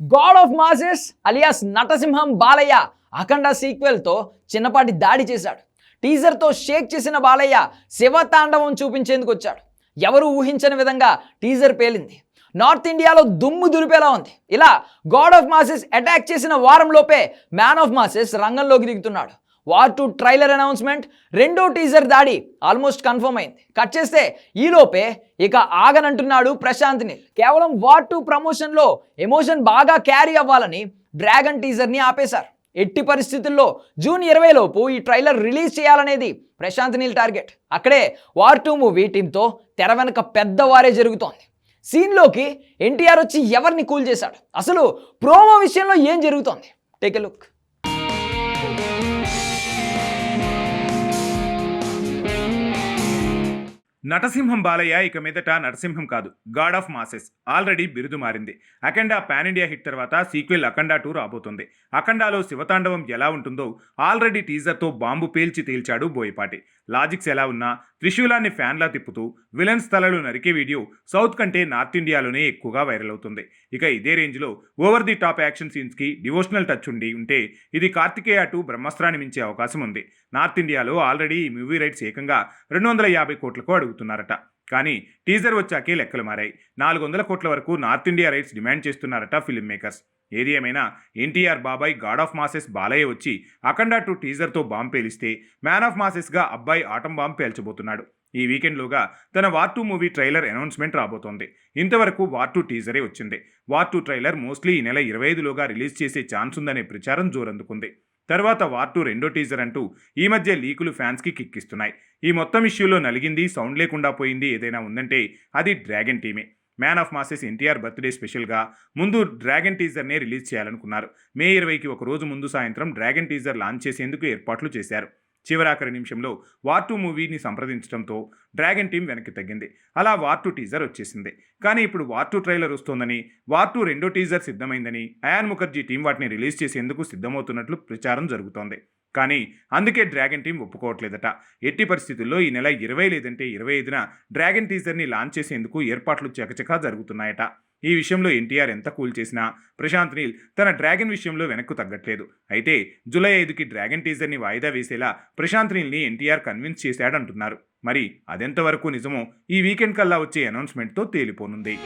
God of masses alias నటసింహం బాలయ్య అఖండ సీక్వెల్తో చిన్నపాటి దాడి చేశాడు. టీజర్తో షేక్ చేసిన బాలయ్య శివతాండవం చూపించేందుకు వచ్చాడు. ఎవరు ఊహించని విధంగా టీజర్ పేలింది. నార్త్ ఇండియాలో దుమ్ము దులిపేలా ఉంది. ఇలా గాడ్ ఆఫ్ మాసెస్ అటాక్ చేసిన వారంలోపే మ్యాన్ ఆఫ్ మాసెస్ రంగంలోకి దిగుతున్నాడు. వార్ టూ ట్రైలర్ అనౌన్స్మెంట్ రెండో టీజర్ దాడి ఆల్మోస్ట్ కన్ఫర్మ్ అయింది. కట్ చేస్తే ఈలోపే ఇక ఆగనంటున్నాడు ప్రశాంత్ నీల్. కేవలం వార్ టూ ప్రమోషన్లో ఎమోషన్ బాగా క్యారీ అవ్వాలని డ్రాగన్ టీజర్ని ఆపేశారు. ఎట్టి పరిస్థితుల్లో జూన్ ఇరవై లోపు ఈ ట్రైలర్ రిలీజ్ చేయాలనేది ప్రశాంత్ నీల్ టార్గెట్. అక్కడే వార్ టూ మూవీ టీంతో తెర వెనక పెద్దవారే జరుగుతోంది. సీన్లోకి ఎన్టీఆర్ వచ్చి ఎవరిని కూల్ చేశాడు? అసలు ప్రోమో విషయంలో ఏం జరుగుతోంది? Take a look. నటసింహం బాలయ్య ఇక మీదట నరసింహం కాదు. గాడ్ ఆఫ్ మాసెస్ ఆల్రెడీ బిరుదు మారింది. అఖండ పాన్ ఇండియా హిట్ తర్వాత సీక్వెల్ అఖండ టూ రాబోతుంది. అఖండాలో శివతాండవం ఎలా ఉంటుందో ఆల్రెడీ టీజర్తో బాంబు పేల్చి తేల్చాడు బోయపాటి. లాజిక్స్ ఎలా ఉన్నా త్రిశూలాన్ని ఫ్యాన్లా తిప్పుతూ విలన్స్ తలలు నరికే వీడియో సౌత్ కంటే నార్త్ ఇండియాలోనే ఎక్కువగా వైరల్ అవుతుంది. ఇక ఇదే రేంజ్లో ఓవర్ ది టాప్ యాక్షన్ సీన్స్కి డివోషనల్ టచ్ ఉండి ఉంటే ఇది కార్తికేయ టూ బ్రహ్మాస్త్రాన్ని మించే అవకాశం ఉంది. నార్త్ ఇండియాలో ఆల్రెడీ ఈ మూవీ రైట్స్ ఏకంగా రెండు వందల యాభై కోట్లకు అడుగుతున్నారట కానీ టీజర్ వచ్చాకే లెక్కలు మారాయి. నాలుగు వందల కోట్ల వరకు నార్త్ ఇండియా రైట్స్ డిమాండ్ చేస్తున్నారట ఫిల్మ్ మేకర్స్ ఏది ఏమైనా ఎన్టీఆర్ బాబాయ్ గాడ్ ఆఫ్ మాసెస్ బాలయ్య వచ్చి అఖండ టూ టీజర్తో బాంబ్ పేలిస్తే మ్యాన్ ఆఫ్ మాసెస్గా అబ్బాయి ఆటం బాంబ్ పేల్చబోతున్నాడు. ఈ వీకెండ్లోగా తన War two movie trailer announcement రాబోతోంది. ఇంతవరకు వార్ టూ టీజరే వచ్చింది. వార్ టూ ట్రైలర్ మోస్ట్లీ ఈ నెల ఇరవై ఐదులోగా రిలీజ్ చేసే ఛాన్స్ ఉందనే ప్రచారం జోరందుకుంది. తర్వాత వార్ టూ రెండో టీజర్ అంటూ ఈ మధ్య లీకులు ఫ్యాన్స్కి కిక్కిస్తున్నాయి. ఈ మొత్తం ఇష్యూలో నలిగింది సౌండ్ లేకుండా పోయింది ఏదైనా ఉందంటే అది Dragon టీమే. Man of masses NTR birthday స్పెషల్గా ముందు డ్రాగన్ టీజర్నే రిలీజ్ చేయాలనుకున్నారు. మే ఇరవైకి ఒక రోజు ముందు సాయంత్రం డ్రాగన్ టీజర్ లాంచ్ చేసేందుకు ఏర్పాట్లు చేశారు. చివరాఖరి నిమిషంలో వార్ టూ మూవీని సంప్రదించడంతో డ్రాగన్ టీం వెనక్కి తగ్గింది. అలా వార్ టూ టీజర్ వచ్చేసింది. కానీ ఇప్పుడు వార్ టూ ట్రైలర్ వస్తోందని వార్ టూ రెండో టీజర్ సిద్ధమైందని అయాన్ ముఖర్జీ టీం వాటిని రిలీజ్ చేసేందుకు సిద్ధమవుతున్నట్లు ప్రచారం జరుగుతోంది. కానీ అందుకే డ్రాగన్ టీం ఒప్పుకోవట్లేదట. ఎట్టి పరిస్థితుల్లో ఈ నెల ఇరవై లేదంటే ఇరవై ఐదున డ్రాగన్ టీజర్ని లాంచ్ చేసేందుకు ఏర్పాట్లు చకచకా జరుగుతున్నాయట. ఈ విషయంలో ఎన్టీఆర్ ఎంత కూల్ చేసినా ప్రశాంత్ నీల్ తన డ్రాగన్ విషయంలో వెనక్కు తగ్గట్లేదు. అయితే జూలై ఐదుకి డ్రాగన్ టీజర్ని వాయిదా వేసేలా ప్రశాంత్ నీల్ని ఎన్టీఆర్ కన్విన్స్ చేశాడంటున్నారు. మరి అదెంతవరకు నిజమో ఈ వీకెండ్ కల్లా వచ్చే అనౌన్స్మెంట్తో తేలిపోనుంది.